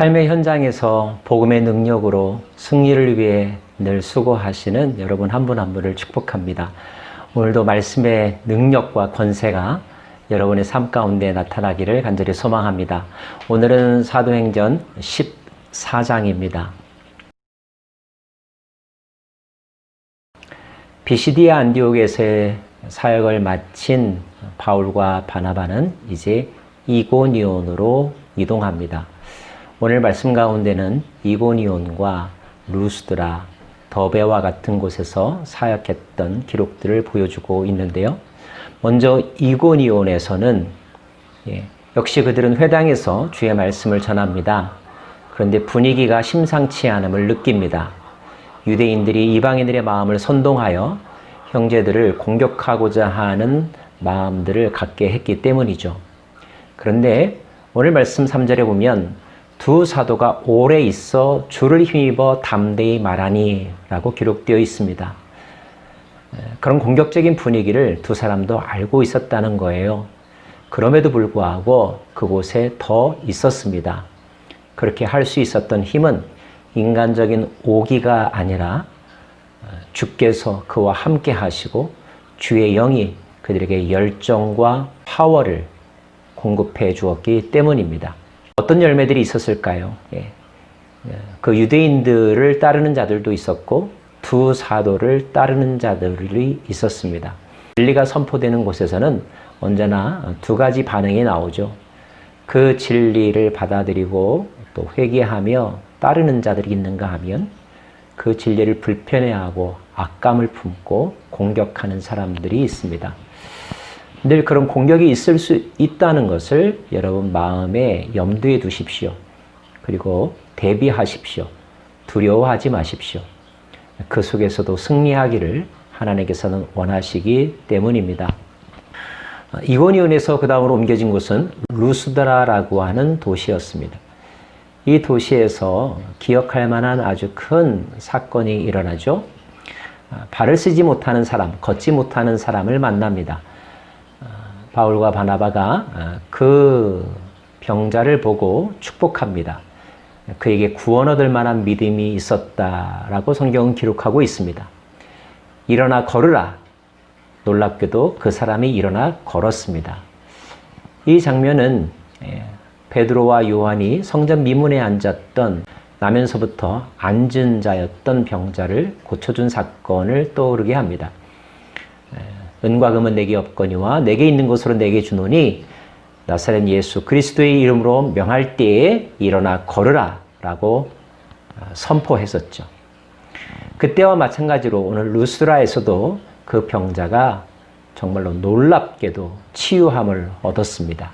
삶의 현장에서 복음의 능력으로 승리를 위해 늘 수고하시는 여러분 한분한 분을 축복합니다. 오늘도 말씀의 능력과 권세가 여러분의 삶 가운데 나타나기를 간절히 소망합니다. 오늘은 사도행전 14장입니다. 비시디아 안디옥에서의 사역을 마친 바울과 바나바는 이제 이고니온으로 이동합니다. 오늘 말씀 가운데는 이고니온과 루스드라, 더베와 같은 곳에서 사역했던 기록들을 보여주고 있는데요. 먼저 이고니온에서는 예, 역시 그들은 회당에서 주의 말씀을 전합니다. 그런데 분위기가 심상치 않음을 느낍니다. 유대인들이 이방인들의 마음을 선동하여 형제들을 공격하고자 하는 마음들을 갖게 했기 때문이죠. 그런데 오늘 말씀 3절에 보면 두 사도가 오래 있어 주를 힘입어 담대히 말하니 라고 기록되어 있습니다. 그런 공격적인 분위기를 두 사람도 알고 있었다는 거예요. 그럼에도 불구하고 그곳에 더 있었습니다. 그렇게 할 수 있었던 힘은 인간적인 오기가 아니라 주께서 그와 함께 하시고 주의 영이 그들에게 열정과 파워를 공급해 주었기 때문입니다. 어떤 열매들이 있었을까요? 예. 그 유대인들을 따르는 자들도 있었고 두 사도를 따르는 자들이 있었습니다. 진리가 선포되는 곳에서는 언제나 두 가지 반응이 나오죠. 그 진리를 받아들이고 또 회개하며 따르는 자들이 있는가 하면 그 진리를 불편해하고 악감을 품고 공격하는 사람들이 있습니다. 늘 그런 공격이 있을 수 있다는 것을 여러분 마음에 염두에 두십시오. 그리고 대비하십시오. 두려워하지 마십시오. 그 속에서도 승리하기를 하나님께서는 원하시기 때문입니다. 이고니온에서 그 다음으로 옮겨진 곳은 루스드라라고 하는 도시였습니다. 이 도시에서 기억할 만한 아주 큰 사건이 일어나죠. 발을 쓰지 못하는 사람, 걷지 못하는 사람을 만납니다. 바울과 바나바가 그 병자를 보고 축복합니다. 그에게 구원 얻을 만한 믿음이 있었다라고 성경은 기록하고 있습니다. 일어나 걸으라. 놀랍게도 그 사람이 일어나 걸었습니다. 이 장면은 베드로와 요한이 성전 미문에 앉았던 나면서부터 앉은 자였던 병자를 고쳐준 사건을 떠오르게 합니다. 은과 금은 내게 없거니와 내게 있는 것으로 내게 주노니 나사렛 예수 그리스도의 이름으로 명할 때에 일어나 걸으라 라고 선포했었죠. 그때와 마찬가지로 오늘 루스라에서도 그 병자가 정말로 놀랍게도 치유함을 얻었습니다.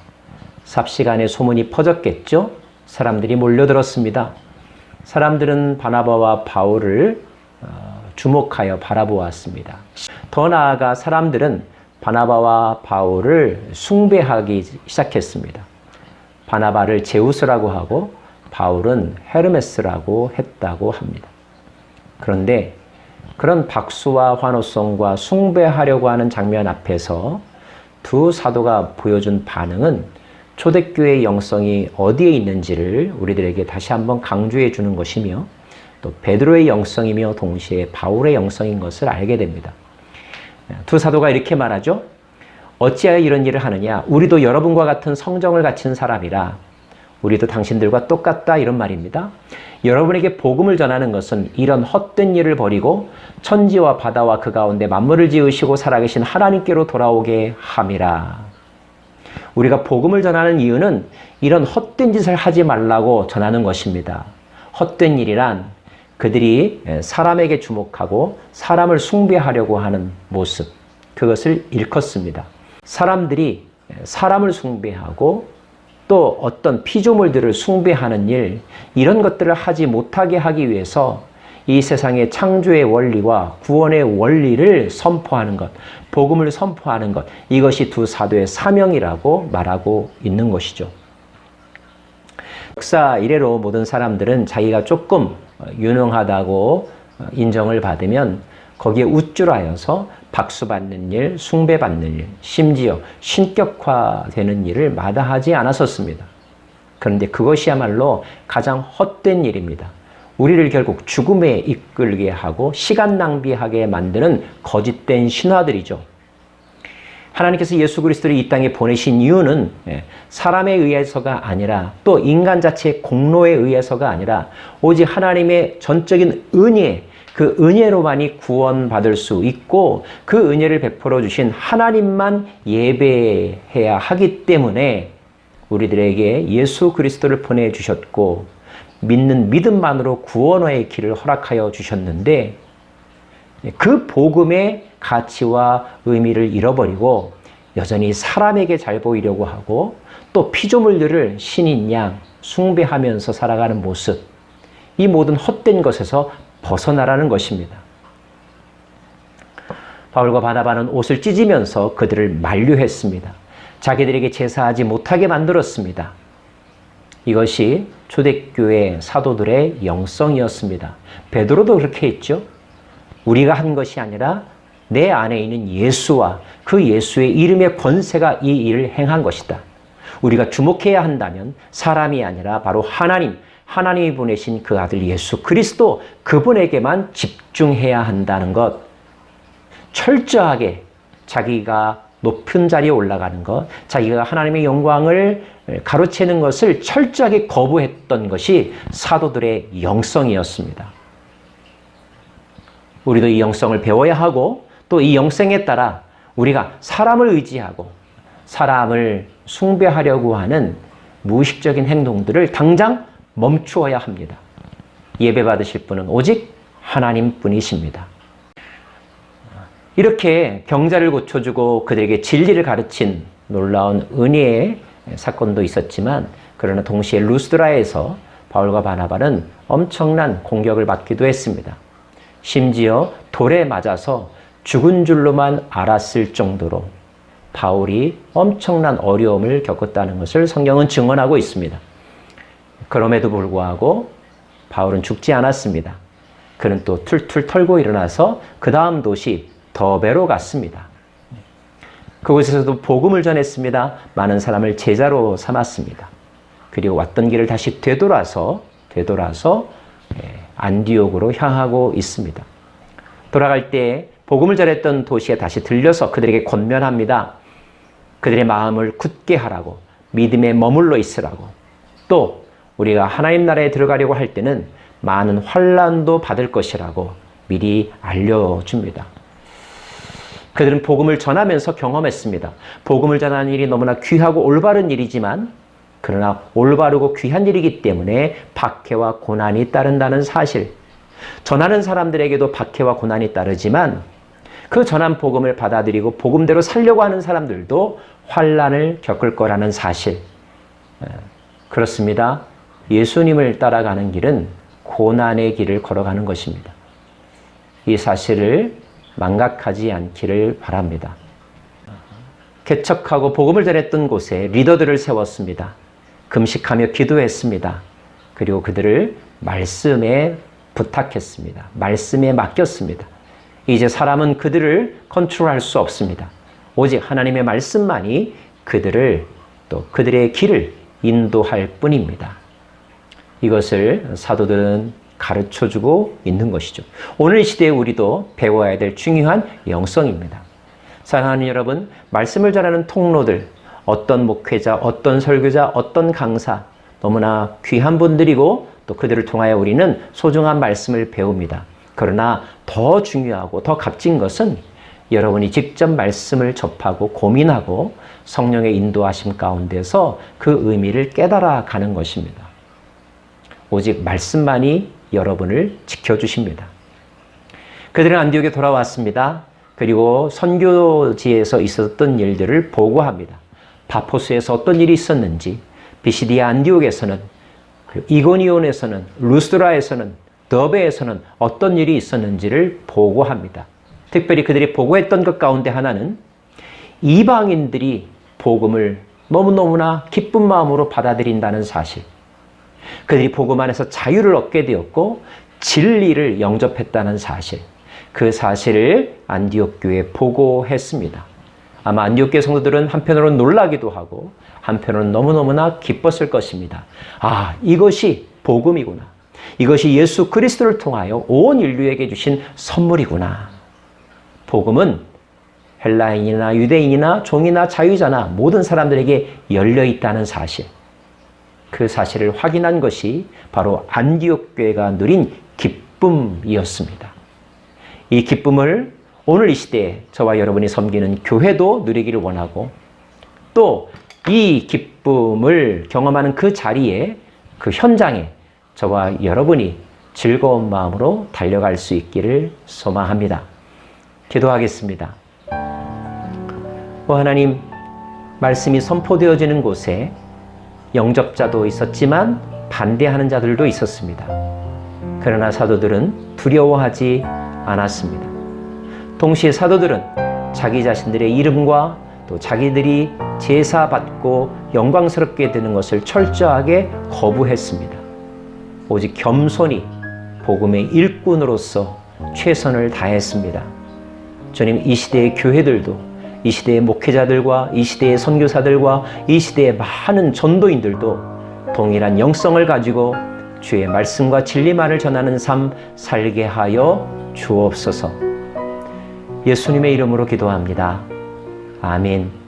삽시간에 소문이 퍼졌겠죠? 사람들이 몰려들었습니다. 사람들은 바나바와 바울을 주목하여 바라보았습니다. 더 나아가 사람들은 바나바와 바울을 숭배하기 시작했습니다. 바나바를 제우스라고 하고 바울은 헤르메스라고 했다고 합니다. 그런데 그런 박수와 환호성과 숭배하려고 하는 장면 앞에서 두 사도가 보여준 반응은 초대교회의 영성이 어디에 있는지를 우리들에게 다시 한번 강조해 주는 것이며 또 베드로의 영성이며 동시에 바울의 영성인 것을 알게 됩니다. 두 사도가 이렇게 말하죠. 어찌하여 이런 일을 하느냐? 우리도 여러분과 같은 성정을 갖춘 사람이라 우리도 당신들과 똑같다 이런 말입니다. 여러분에게 복음을 전하는 것은 이런 헛된 일을 버리고 천지와 바다와 그 가운데 만물을 지으시고 살아계신 하나님께로 돌아오게 함이라. 우리가 복음을 전하는 이유는 이런 헛된 짓을 하지 말라고 전하는 것입니다. 헛된 일이란 그들이 사람에게 주목하고 사람을 숭배하려고 하는 모습, 그것을 일컫습니다. 사람들이 사람을 숭배하고 또 어떤 피조물들을 숭배하는 일, 이런 것들을 하지 못하게 하기 위해서 이 세상의 창조의 원리와 구원의 원리를 선포하는 것, 복음을 선포하는 것, 이것이 두 사도의 사명이라고 말하고 있는 것이죠. 역사 이래로 모든 사람들은 자기가 조금 유능하다고 인정을 받으면 거기에 우쭐하여서 박수받는 일, 숭배받는 일, 심지어 신격화되는 일을 마다하지 않았었습니다. 그런데 그것이야말로 가장 헛된 일입니다. 우리를 결국 죽음에 이끌게 하고 시간 낭비하게 만드는 거짓된 신화들이죠. 하나님께서 예수 그리스도를 이 땅에 보내신 이유는 예, 사람에 의해서가 아니라 또 인간 자체의 공로에 의해서가 아니라 오직 하나님의 전적인 은혜, 그 은혜로만이 구원받을 수 있고 그 은혜를 베풀어 주신 하나님만 예배해야 하기 때문에 우리들에게 예수 그리스도를 보내 주셨고 믿는 믿음만으로 구원의 길을 허락하여 주셨는데 그 복음의 가치와 의미를 잃어버리고 여전히 사람에게 잘 보이려고 하고 또 피조물들을 신인 양 숭배하면서 살아가는 모습 이 모든 헛된 것에서 벗어나라는 것입니다. 바울과 바나바는 옷을 찢으면서 그들을 만류했습니다. 자기들에게 제사하지 못하게 만들었습니다. 이것이 초대교회 사도들의 영성이었습니다. 베드로도 그렇게 했죠. 우리가 한 것이 아니라 내 안에 있는 예수와 그 예수의 이름의 권세가 이 일을 행한 것이다. 우리가 주목해야 한다면 사람이 아니라 바로 하나님, 하나님이 보내신 그 아들 예수 그리스도 그분에게만 집중해야 한다는 것. 철저하게 자기가 높은 자리에 올라가는 것, 자기가 하나님의 영광을 가로채는 것을 철저하게 거부했던 것이 사도들의 영성이었습니다. 우리도 이 영성을 배워야 하고 또 이 영성에 따라 우리가 사람을 의지하고 사람을 숭배하려고 하는 무의식적인 행동들을 당장 멈추어야 합니다. 예배 받으실 분은 오직 하나님 뿐이십니다. 이렇게 경자를 고쳐주고 그들에게 진리를 가르친 놀라운 은혜의 사건도 있었지만 그러나 동시에 루스드라에서 바울과 바나바는 엄청난 공격을 받기도 했습니다. 심지어 돌에 맞아서 죽은 줄로만 알았을 정도로 바울이 엄청난 어려움을 겪었다는 것을 성경은 증언하고 있습니다. 그럼에도 불구하고 바울은 죽지 않았습니다. 그는 또 툴툴 털고 일어나서 그 다음 도시 더베로 갔습니다. 그곳에서도 복음을 전했습니다. 많은 사람을 제자로 삼았습니다. 그리고 왔던 길을 다시 되돌아서 되돌아서 예, 안디옥으로 향하고 있습니다. 돌아갈 때 복음을 전했던 도시에 다시 들려서 그들에게 권면합니다. 그들의 마음을 굳게 하라고 믿음에 머물러 있으라고 또 우리가 하나님 나라에 들어가려고 할 때는 많은 환란도 받을 것이라고 미리 알려줍니다. 그들은 복음을 전하면서 경험했습니다. 복음을 전하는 일이 너무나 귀하고 올바른 일이지만 그러나 올바르고 귀한 일이기 때문에 박해와 고난이 따른다는 사실. 전하는 사람들에게도 박해와 고난이 따르지만 그 전한 복음을 받아들이고 복음대로 살려고 하는 사람들도 환란을 겪을 거라는 사실. 그렇습니다. 예수님을 따라가는 길은 고난의 길을 걸어가는 것입니다. 이 사실을 망각하지 않기를 바랍니다. 개척하고 복음을 전했던 곳에 리더들을 세웠습니다. 금식하며 기도했습니다. 그리고 그들을 말씀에 부탁했습니다. 말씀에 맡겼습니다. 이제 사람은 그들을 컨트롤할 수 없습니다. 오직 하나님의 말씀만이 그들을 또 그들의 길을 인도할 뿐입니다. 이것을 사도들은 가르쳐 주고 있는 것이죠. 오늘 시대에 우리도 배워야 될 중요한 영성입니다. 사랑하는 여러분, 말씀을 전하는 통로들, 어떤 목회자, 어떤 설교자, 어떤 강사, 너무나 귀한 분들이고 또 그들을 통하여 우리는 소중한 말씀을 배웁니다. 그러나 더 중요하고 더 값진 것은 여러분이 직접 말씀을 접하고 고민하고 성령의 인도하심 가운데서 그 의미를 깨달아 가는 것입니다. 오직 말씀만이 여러분을 지켜주십니다. 그들은 안디옥에 돌아왔습니다. 그리고 선교지에서 있었던 일들을 보고합니다. 바포스에서 어떤 일이 있었는지, 비시디아 안디옥에서는, 그 이고니온에서는, 루스드라에서는, 더베에서는 어떤 일이 있었는지를 보고합니다. 특별히 그들이 보고했던 것 가운데 하나는 이방인들이 복음을 너무너무나 기쁜 마음으로 받아들인다는 사실. 그들이 복음 안에서 자유를 얻게 되었고 진리를 영접했다는 사실. 그 사실을 안디옥 교회에 보고했습니다. 아마 안디옥교회 성도들은 한편으로는 놀라기도 하고 한편으로는 너무너무나 기뻤을 것입니다. 아, 이것이 복음이구나. 이것이 예수 그리스도를 통하여 온 인류에게 주신 선물이구나. 복음은 헬라인이나 유대인이나 종이나 자유자나 모든 사람들에게 열려 있다는 사실. 그 사실을 확인한 것이 바로 안디옥 교회가 누린 기쁨이었습니다. 이 기쁨을 오늘 이 시대에 저와 여러분이 섬기는 교회도 누리기를 원하고 또 이 기쁨을 경험하는 그 자리에 그 현장에 저와 여러분이 즐거운 마음으로 달려갈 수 있기를 소망합니다. 기도하겠습니다. 오 하나님, 말씀이 선포되어지는 곳에 영접자도 있었지만 반대하는 자들도 있었습니다. 그러나 사도들은 두려워하지 않았습니다. 동시에 사도들은 자기 자신들의 이름과 또 자기들이 제사받고 영광스럽게 되는 것을 철저하게 거부했습니다. 오직 겸손히 복음의 일꾼으로서 최선을 다했습니다. 주님, 이 시대의 교회들도 이 시대의 목회자들과 이 시대의 선교사들과 이 시대의 많은 전도인들도 동일한 영성을 가지고 주의 말씀과 진리만을 전하는 삶 살게 하여 주옵소서. 예수님의 이름으로 기도합니다. 아멘.